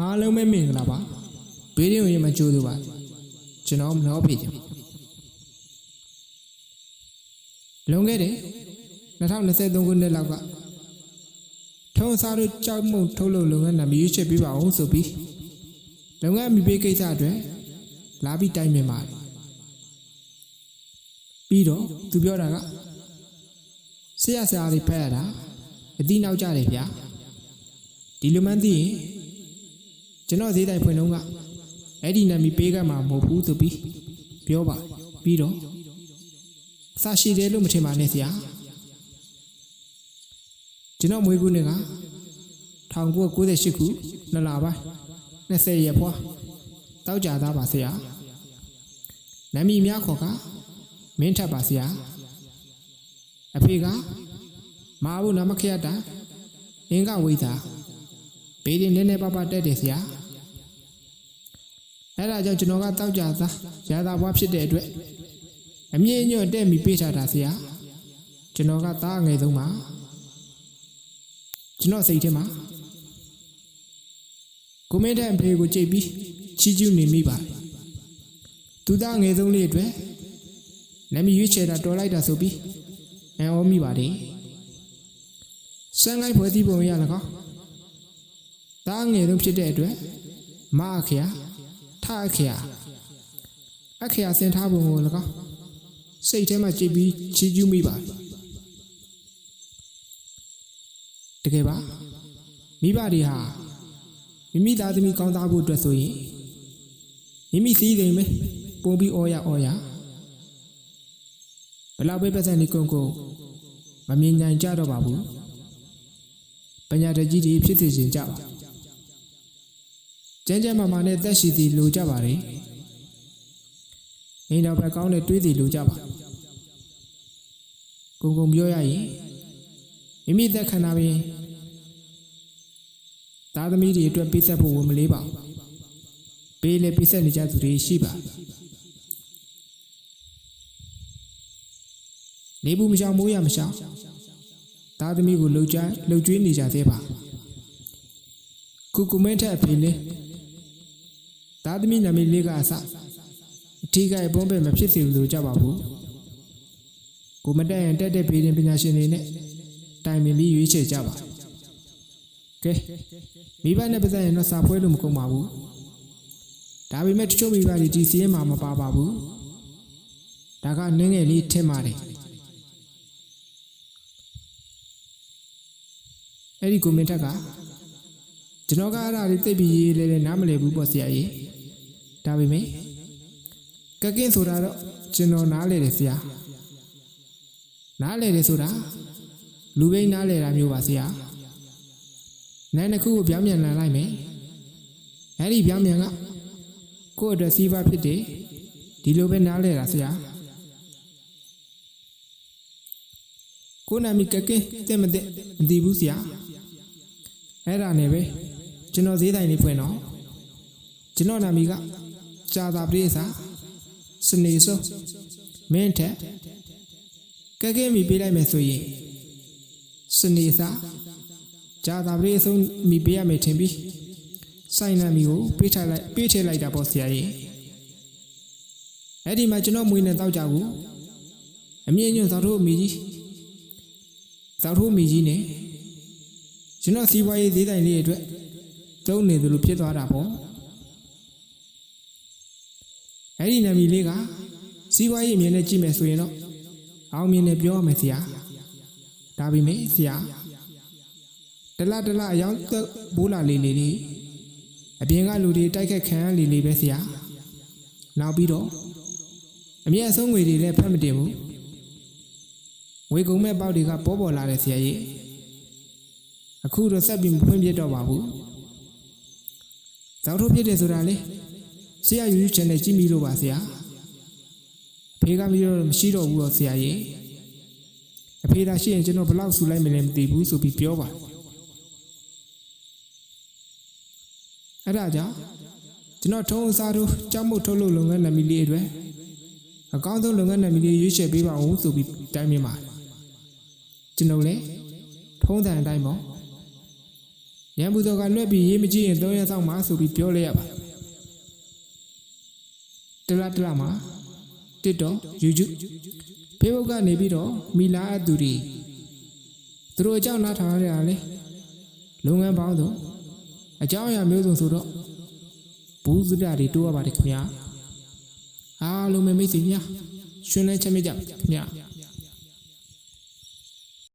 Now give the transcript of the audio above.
အားလုံးပဲမင်္ဂလာပါဗီဒီယိုရင်မကြိုးသေးပါကျွန်တော်မလို့ဖြစ်တယ်လွန်ခဲ့တဲ့2023ခုနှစ်လောက်ကထုံးစားတို့ကြောက်မုံထုတ်လုပ်လုပ်ငန်းနာမည်ရွေးချယ်ပေးပါအောင်ဆိုပြီးလုပ်ငန်းမိပေးကိစ္စအတွက်လာပြီးတိုင်ပင်ပါတယ်ပြီးတော့သူပြောတာကဆရာဆရာတွေဖက်ရတာအတိနောက်ကြတယ်ဗျာဒီလိုမှန်းသိရင် ကျွန်တော်ဈေးတိုင်ဖွင့်တော့ကအဲ့ဒီနာမည်ပေးကမှာမဟုတ်ဘူးဆိုပြီးပြောပါပြီးတော့စာရှိတယ်လို့မထင်ပါနဲ့ဆရာကျွန်တော်မွေးခုနှစ်က1998ခုနှစ်လပိုင်း20ရက်ဖွာတောက်ကြသားပါဆရာနာမည်များခေါ်ကမင်းထပ်ပါဆရာအဖေကမဟာဘုနမခရတအင်္ဂဝိသာ ဘေးရင်နည်းနည်းပါးပါးတက်တယ်ဆရာအဲ့ဒါကြောင့်ကျွန်တော်ကတောက်ကြသားရာသာဘွားဖြစ်တဲ့အတွက်အမြင့်ညွတ်တဲ့မိပေးထားတာဆရာကျွန်တော်ကသားငယ်ဆုံးပါကျွန်တော်စိတ်ထဲမှာကိုမင်းတဲ့အဖေကိုကြိတ်ပြီးချီးကျူးနေမိပါတယ်သူသားငယ်ဆုံးလေးအတွက်နာမည်ရွေးချယ်တာတော်လိုက်တာဆိုပြီးအံ့ဩမိပါတယ်စံလိုက်ဖွဲ့သီးပုံရလကောင်း သားငယ်ဆုံးဖြစ်တဲ့အတွက်မအခရာထအခရာအခရာစင်ထားပုံကိုလကောင်းစိတ်ထဲမှာကြိတ်ပြီးချီးကျူးမိပါတယ်တကယ်ပါမိဘတွေဟာမိမိသားသမီးကောင်းသားဖို့အတွက်ဆိုရင်မိမိစည်းစိမ်ပဲပုံပြီးအော်ရအော်ရဘယ်လောက်ပဲပတ်စံနေကုန်ကုန်မမြင်နိုင်ကြတော့ပါဘူးပညာတတ်ကြီးတွေဖြစ်စေခြင်းကြပါ ကျန်းကျန်းမာမာနဲ့သက်ရှိသည်လိုကြပါလေအိမ်တော်ဘက်ကောင်းတဲ့တွေးသည်လိုကြပါကုံကုံပြောရရင်မိမိသက်ခန္ဓာပင်သားသမီးတွေအတွက်ပြည့်စက်ဖို့ဝန်မလေးပါဘူးပေးလေပြည့်စက်နေကြသူတွေရှိပါနေဘူးမရှောင်မိုးရမရှောင်သားသမီးကိုလှုပ်ကြလှုပ်ကြွေးနေကြသေးပါကုကုမင်းထက်အဖေလေး သားသမီးနာမည်လေးကအစအထီးကပုံပဲမဖြစ်စေဘူးလို့ကြပါဘူးကိုမတက်ရင်တက်တဲ့ဘေးရင်ပညာရှင်တွေနဲ့တိုင်ပင်ပြီးရွေးချယ်ကြပါကဲမိဘနဲ့ပတ်သက်ရင်တော့စာဖွဲလို့မကုန်ပါဘူးဒါပေမဲ့တချို့မိဘတွေဒီစီးရင်မှာမပါပါဘူးဒါကနင်းငယ်လေးထင်ပါတယ်အဲ့ဒီကွန်မန့်ထက်က ကျွန်တော်ကအဲ့ဒါလေးသိပြီးရေးလဲလဲနားမလည်ဘူးပေါ့ဆရာကြီးဒါပေမဲ့ကကင်းဆိုတာတော့ကျွန်တော်နားလေတယ်ဆရာနားလေတယ်ဆိုတာလူဘိန်းနားလေတာမျိုးပါဆရာနိုင်တစ်ခုကိုပြောင်းပြန်လာလိုက်မယ်အဲ့ဒီပြောင်းပြန်ကကိုယ့်အတွက်စီးပွားဖြစ်တယ်ဒီလိုပဲနားလဲတာဆရာကိုနာမီကကင်းတဲ့မတဲ့မသိဘူးဆရာအဲ့ဒါနဲ့ပဲ ကျွန်တော်ဈေးတိုင်းလေးဖွင့်တော့ကျွန်တော်နာမီကကြာသာပရိသစနေစောမင်းထက်ကကင်းမီပေးလိုက်မယ်ဆိုရင်စနေစာဂျာသာပရိအဆုံးမိပေးရမယ်ထင်ပြီးစိုင်းနာမီကိုပေးထားလိုက်ပေးထည့်လိုက်တာပေါ့ဆရာကြီးအဲ့ဒီမှာကျွန်တော်မွေးနေတောက်ကြကိုအမြင့်ညွန့်သောက်ထုတ်အမိကြီးသောက်ထုတ်အမိကြီးနဲ့ကျွန်တော်စီးပွားရေးသေးတိုင်လေးအတွက် တုံးနေသလိုဖြစ်သွားတာပေါ့အဲ့ဒီနာမည်လေးကစီးပွားရေးအမြင်နဲ့ကြည့်မယ်ဆိုရင်တော့အောင်မြင်တယ်ပြောရမယ်ဆရာဒါပေမဲ့ဆရာတလတလအယောင်သက်ဘိုးလာလေးလေးလေးအပြင်ကလူတွေတိုက်ခတ်ခံရလေးလေးပဲဆရာနောက်ပြီးတော့အမြတ်အဆုံးငွေတွေလည်းဖတ်မတင်ဘူးငွေကုန်မဲ့ပေါက်တွေကပေါ်ပေါ်လာတယ်ဆရာကြီးအခုတော့ဆက်ပြီးမဖွင့်ပြတော့ပါဘူး ဇောက်ထုတ်ဖြစ်တယ်ဆိုတာလေဆရာယူယူချန်နဲ့ကြည့်မိလို့ပါဆရာအဖေကမီတော့မရှိတော့ဘူးတော့ဆရာကြီးအဖေသာရှိရင်ကျွန်တော်ဘယ်လောက်ဆူလိုက်မလဲမသိဘူးဆိုပြီးပြောပါတယ်အဲ့ဒါကြောင့်ကျွန်တော်ထုံးအစားတို့ကြောက်မှုထုတ်လို့လုပ်ငန်းနာမည်လေးအတွက်အကောင်းဆုံးလုပ်ငန်းနာမည်လေးရွေးချယ်ပေးပါဦးဆိုပြီးတိုင်းမြင်ပါတယ်ကျွန်တော်လည်းထုံးစံအတိုင်းပေါ့ ရန်ဘူးတော်ကလွှဲပြီးရေးမကြည့်ရင်၃ရက်ဆောင်မှဆိုပြီးပြောလိုက်ရပါတယ်တလားတလားမှာ TikTok YouTube Facebook ကနေပြီးတော့မိလာအပ်သူတွေသူတို့အကြောင်းနားထောင်ရတာလေလုပ်ငန်းပေါင်းစုံအကြောင်းအရာမျိုးစုံဆိုတော့ဘူးစရတွေတိုးရပါတယ်ခင်ဗျာအားလုံးပဲမိတ်ဆွေများရှင်လန်းချမ်းမြေ့ကြပါခင်ဗျာ